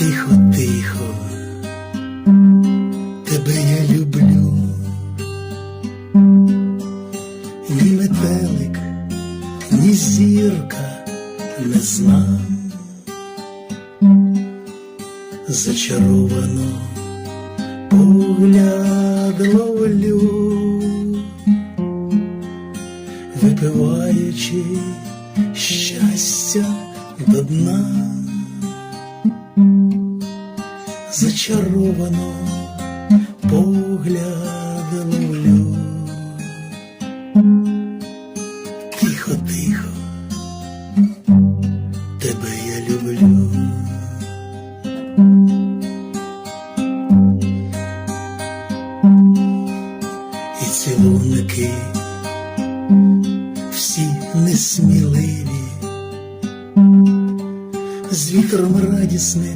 Тихо, тихо, тебе я люблю, ні метелик, ні зірка не знам, зачаровано погляд ловлю, випиваючи щастя до дна зачаровано погляд ловлю. Тихо, тихо, тебе я люблю. І цілунки всі несміливі, з вітром радісним.